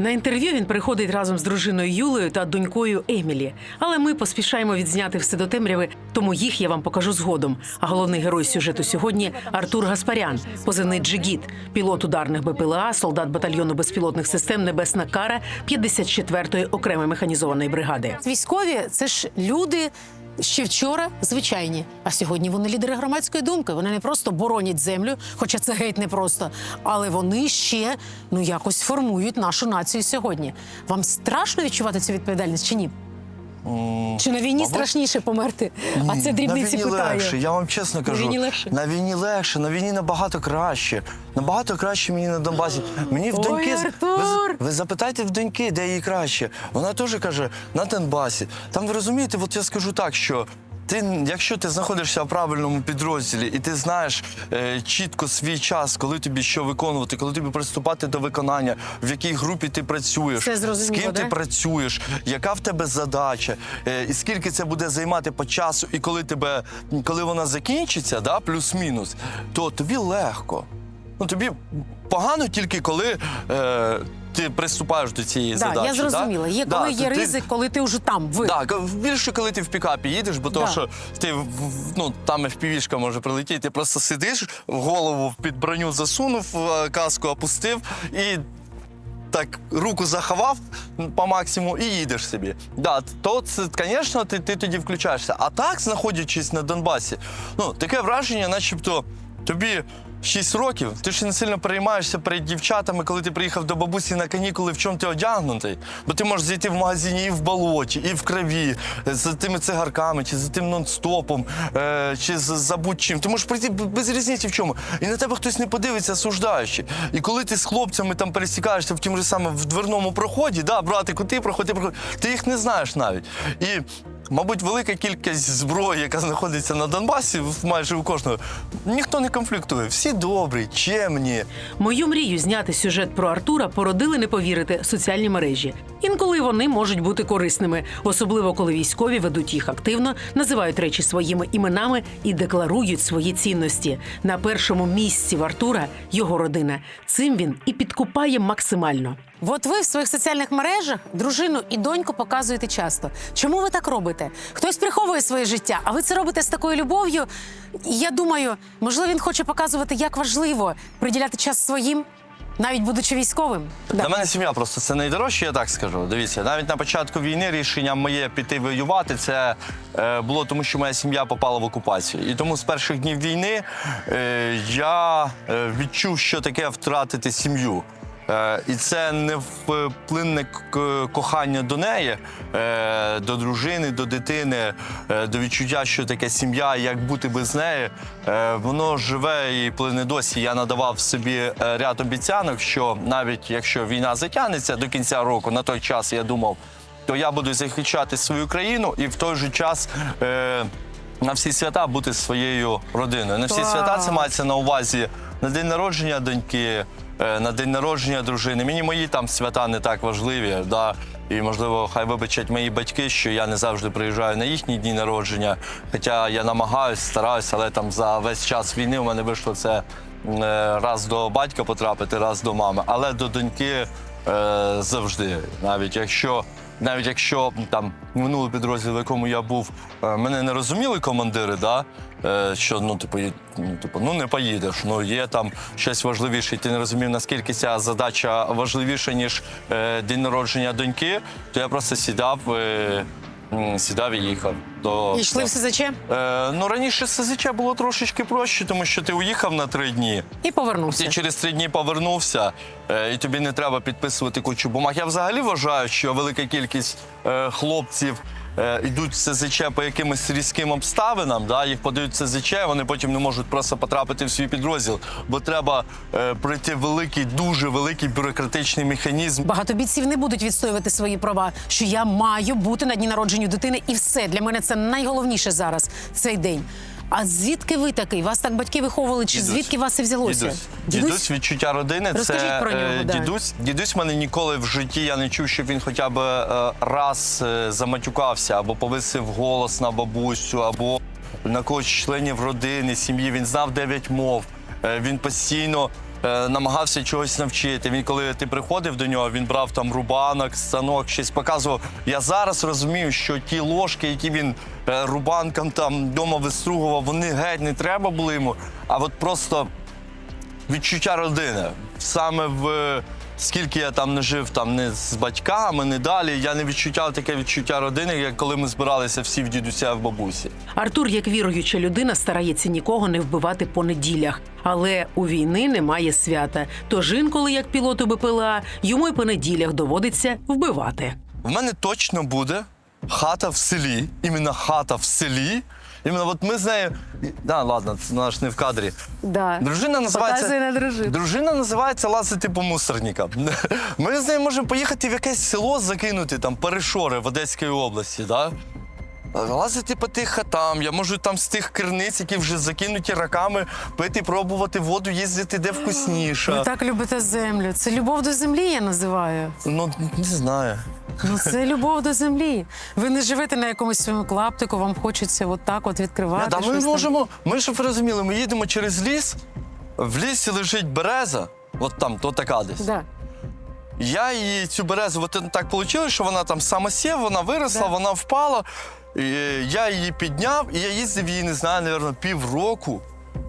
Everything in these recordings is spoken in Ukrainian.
На інтерв'ю він приходить разом з дружиною Юлею та донькою Емілі. Але ми поспішаємо відзняти все до темряви, тому їх я вам покажу згодом. А головний герой сюжету сьогодні Артур Гаспарян, позивний Джигіт, пілот ударних БПЛА, солдат батальйону безпілотних систем Небесна Кара 54-ї окремої механізованої бригади. Військові це ж люди. Ще вчора звичайні, а сьогодні вони лідери громадської думки. Вони не просто боронять землю, хоча це геть не просто, але вони ще ну якось формують нашу націю сьогодні. Вам страшно відчувати цю відповідальність чи ні? Чи на війні Або... страшніше померти? А це на війні легше. Я вам чесно кажу. війні легше? На війні легше, на війні набагато краще. Набагато краще мені на Донбасі. Мені в Ой, доньки. Артур! Ви, ви запитайте в доньки, де їй краще. Вона теж каже, на Донбасі. Там ви розумієте, от я скажу так, що. Ти, якщо ти знаходишся в правильному підрозділі і ти знаєш е, чітко свій час, коли тобі що виконувати, коли тобі приступати до виконання, в якій групі ти працюєш, з ким ти працюєш, яка в тебе задача, е, і скільки це буде займати по часу, і коли тебе, коли вона закінчиться, да, плюс-мінус, то тобі легко. Ну тобі погано тільки коли. Е, ти приступаєш до цієї Да, задачі. я зрозуміла. Є Да, коли є ти- ризик, коли ти вже там. Ви так, більше коли ти в пікапі їдеш, бо то, Да. що ти в- в- ну там FPV-шка може прилетіти, ти просто сидиш, голову під броню засунув, е, каску опустив і. Так, руку заховав по максимуму і їдеш собі. Да, то це, звісно, ти, ти тоді включаєшся. А так, знаходячись на Донбасі, ну таке враження, начебто тобі 6 років, ти ж не сильно переймаєшся перед дівчатами, коли ти приїхав до бабусі на канікули, в чому ти одягнутий. Бо ти можеш зайти в магазині і в болоті, і в крові, з тими цигарками, чи за тим нон-стопом, е, чи за будь-чим. Ти можеш прийти без різниці в чому. І на тебе хтось не подивиться, осуждаючи. І коли ти з хлопцями там пересікаєшся в тім же саме в дверному проході, да, братику, ти проходь, ти проходь, ти їх не знаєш навіть. І Мабуть, велика кількість зброї, яка знаходиться на Донбасі, майже у кожного, ніхто не конфліктує. Всі добрі, чемні. Мою мрію зняти сюжет про Артура породили не повірити соціальні мережі. Інколи вони можуть бути корисними, особливо коли військові ведуть їх активно, називають речі своїми іменами і декларують свої цінності. На першому місці в Артура його родина. Цим він і підкупає максимально. От ви в своїх соціальних мережах дружину і доньку показуєте часто. Чому ви так робите? Хтось приховує своє життя, а ви це робите з такою любов'ю. Я думаю, можливо, він хоче показувати, як важливо приділяти час своїм, навіть будучи військовим. Для мене сім'я просто це найдорожче, я так скажу. Дивіться, навіть на початку війни рішення моє піти воювати це е, було тому, що моя сім'я попала в окупацію. І тому з перших днів війни е, я е, відчув, що таке втратити сім'ю. Е, і це не вплинне кохання до неї, е, до дружини, до дитини, е, до відчуття, що таке сім'я, як бути без неї. Воно живе і плине досі. Я надавав собі ряд обіцянок, що навіть якщо війна затягнеться до кінця року, на той час я думав, то я буду захищати свою країну і в той же час. На всі свята бути своєю родиною. На всі свята це мається на увазі на день народження доньки, на день народження дружини. Мені мої там свята не так важливі. Да? І, можливо, хай вибачать мої батьки, що я не завжди приїжджаю на їхні дні народження. Хоча я намагаюся, стараюся, але там за весь час війни у мене вийшло це е, раз до батька потрапити, раз до мами. Але до доньки е, завжди. Навіть якщо навіть якщо там минулий підрозділ, в якому я був, е, мене не розуміли командири, да? е, що ну, типу, ну, типу, ну не поїдеш. Ну є там щось важливіше, і ти не розумів, наскільки ця задача важливіша, ніж е, день народження доньки, то я просто сідав, е, м, сідав і їхав. До, І йшли в СЗЧ Е, ну раніше СЗЧ було трошечки проще, тому що ти уїхав на три дні. і повернувся. Ти через три дні повернувся, е, і тобі не треба підписувати кучу бумаг. Я взагалі вважаю, що велика кількість е, хлопців йдуть в СЗЧ по якимось різким обставинам, да, їх подають в СЗЧ, вони потім не можуть просто потрапити в свій підрозділ, бо треба е, пройти великий, дуже великий бюрократичний механізм. Багато бійців не будуть відстоювати свої права, що я маю бути на дні народження дитини, і все для мене це найголовніше зараз цей день. А звідки ви такий? Вас так батьки виховували? Чи Дідусь. звідки вас і взялося? Дідусь. Дідусь, відчуття родини. Розкажіть це про нього, дідусь. да. дідусь. Дідусь мене ніколи в житті я не чув, щоб він хоча б е, раз е, заматюкався або повисив голос на бабусю, або на когось членів родини, сім'ї. Він знав дев'ять мов. Е, Він постійно е, намагався чогось навчити. Він, коли ти приходив до нього, він брав там рубанок, станок, щось показував. Я зараз розумію, що ті ложки, які він е, рубанком там вдома вистругував, вони геть не треба були йому. А от просто відчуття родини. Саме в скільки я там не жив, там не з батьками, не далі. Я не відчуття таке відчуття родини, як коли ми збиралися всі в дідуся в бабусі. Артур, як віруюча людина, старається нікого не вбивати по неділях. Але у війни немає свята. Тож інколи, як пілоту БПЛА, йому й по неділях доводиться вбивати. В мене точно буде хата в селі, іменно хата в селі. Іменно от ми з нею. Да, ладно, це наш не в кадрі. Да. Дружина називається. Показує на дружину. Дружина називається лазити по мусорникам. Ми з нею можемо поїхати в якесь село закинути, там перешори в Одеській області, да? Лазити по тих хатам, я можу там з тих керниць, які вже закинуті раками, пити, пробувати воду, їздити де вкусніше. Ви так любите землю. Це любов до землі, я називаю. Ну, не знаю. Ну це любов до землі. Ви не живете на якомусь своєму клаптику, вам хочеться от так от відкривати. Да, ми щось там. можемо. Ми щоб ви розуміли, ми їдемо через ліс, в лісі лежить береза, от там, то така десь. Да. Я її цю березу, от так вийшло, що вона там самосів, вона виросла, Да. вона впала. І я її підняв, і я їздив її, не знаю, напевно, півроку.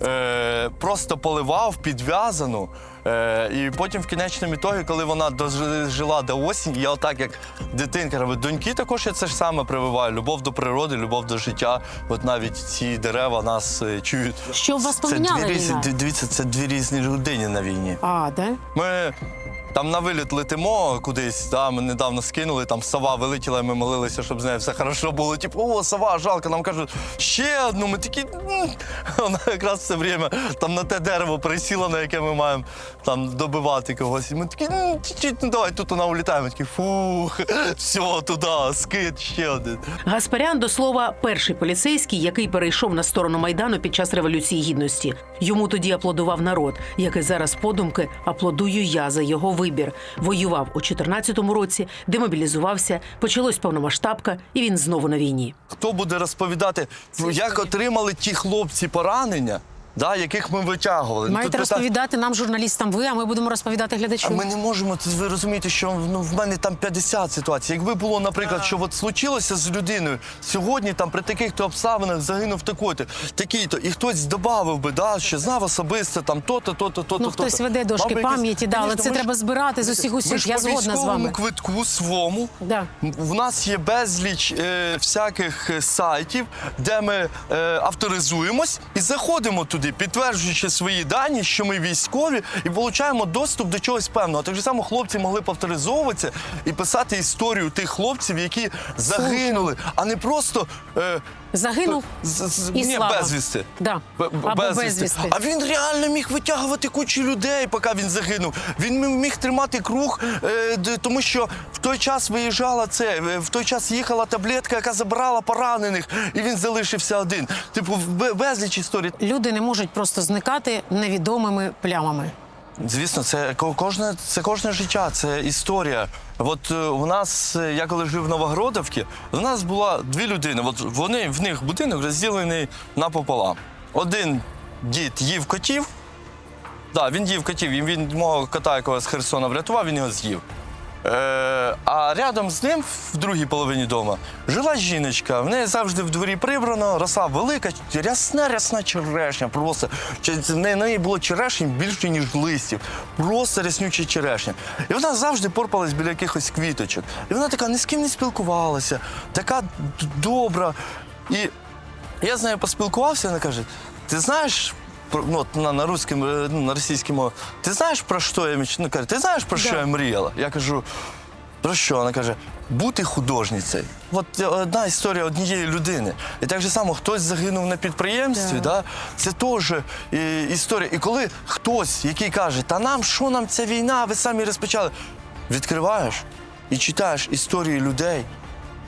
Е, просто поливав підв'язану. Е, і потім в кінечному ітогі, коли вона дожила до осені, я отак як дитинка робив. Доньки також я це ж саме прививаю. Любов до природи, любов до життя. От навіть ці дерева нас е, чують. Що вас Це поміняла дві різні, війна? дивіться, це дві різні людини на війні. А, да? Ми там на виліт летимо кудись, да, ми недавно скинули, там сова вилетіла, і ми молилися, щоб з нею все хорошо було. Типу, о, сова, жалко. Нам кажуть, ще одну. Ми такі. «М». Вона якраз все время там на те дерево присіла, на яке ми маємо там добивати когось. І ми такі, ну давай тут вона улітає. Ми такі, фух, все, туди, скид, ще один. Гаспарян, до слова, перший поліцейський, який перейшов на сторону майдану під час революції гідності. Йому тоді аплодував народ, який зараз подумки аплодую я за його вибір. Воював у 14-му році, демобілізувався, почалось повномасштабка, і він знову на війні. Хто буде розповідати, як отримали ті хлопці поранення, да, яких ми витягували? Маєте Тут питання- розповідати нам, журналістам, ви, а ми будемо розповідати А ми не можемо, це ви розумієте, що ну, в мене там 50 ситуацій. Якби було, наприклад, що от случилося з людиною сьогодні, там при таких-то обставинах загинув такий-то, такий-то, і хтось додав би, да, що знав особисто там то-то, то-то, то-то. Ну, хтось то-то. веде дошки Мав би пам'яті, да, але це ми ж- треба збирати з усіх Ми усіх. ж Я по згодна з військовому вами. квитку свому. Да. В нас є безліч е, всяких е, сайтів, де ми е, авторизуємось і заходимо туди, підтверджуючи свої дані, що ми військові, і отримуємо доступ до чогось певного. Так же само хлопці могли б авторизовуватися і писати історію тих хлопців, які загинули, а не просто е, Загинув з, з, і ні, слава. безвісти. Да. Б- Або безвісти. А він реально міг витягувати кучу людей, поки він загинув. Він міг тримати круг, е, тому що в той час виїжджала це, е, в той час їхала таблетка, яка забирала поранених, і він залишився один. Типу, безліч історій. Люди не можуть просто зникати невідомими плямами. Звісно, це кожне, це кожне життя, це історія. От е, у нас, е, я коли жив в Новогродовці, у нас було дві людини. От вони в них будинок розділений напополам. Один дід їв котів. Да, він їв котів, він мого кота, якого з Херсона врятував, він його з'їв. Е, а рядом з ним, в другій половині дому, жила жіночка. В неї завжди в дворі прибрано, роса велика, рясна, рясна черешня. Просто в неї, було черешень більше, ніж листів. Просто ряснюча черешня. І вона завжди порпалась біля якихось квіточок. І вона така ні з ким не спілкувалася, така добра. І я з нею поспілкувався, вона каже: ти знаєш. Про- Ну, на, на русском, ну, на російській мові. Ти знаєш, про що я міч... ну, каже, ти знаєш, про що Да. я мріяла? Я кажу, про що? Вона каже, бути художницею. От е, одна історія однієї людини. І так же само хтось загинув на підприємстві, Да. да. це теж е, історія. І коли хтось, який каже, та нам що нам ця війна, ви самі розпочали, відкриваєш і читаєш історії людей.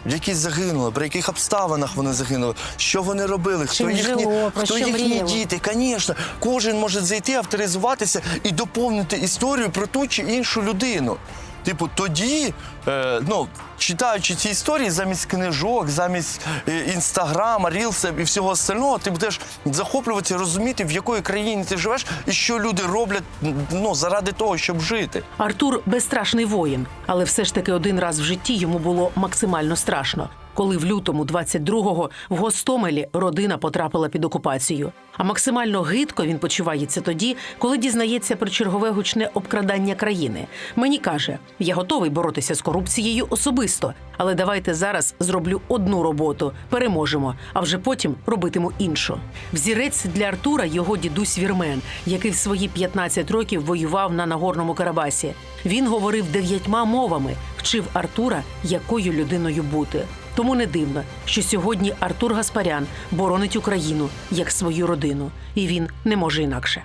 Які загинули, при яких обставинах вони загинули, що вони робили, хто Чим їхні, жило, про хто що їхні мріяло. діти. Звісно, кожен може зайти, авторизуватися і доповнити історію про ту чи іншу людину. Типу, тоді, е, ну, читаючи ці історії замість книжок, замість е, інстаграма, рілса і всього остального, ти будеш захоплюватися, розуміти, в якої країні ти живеш і що люди роблять ну, заради того, щоб жити. Артур безстрашний воїн, але все ж таки один раз в житті йому було максимально страшно. Коли в лютому 22-го в Гостомелі родина потрапила під окупацію. А максимально гидко він почувається тоді, коли дізнається про чергове гучне обкрадання країни. Мені каже, я готовий боротися з корупцією особисто, але давайте зараз зроблю одну роботу, переможемо, а вже потім робитиму іншу. Взірець для Артура його дідусь Вірмен, який в свої 15 років воював на Нагорному Карабасі. Він говорив дев'ятьма мовами, вчив Артура, якою людиною бути. Тому не дивно, що сьогодні Артур Гаспарян боронить Україну як свою родину, і він не може інакше.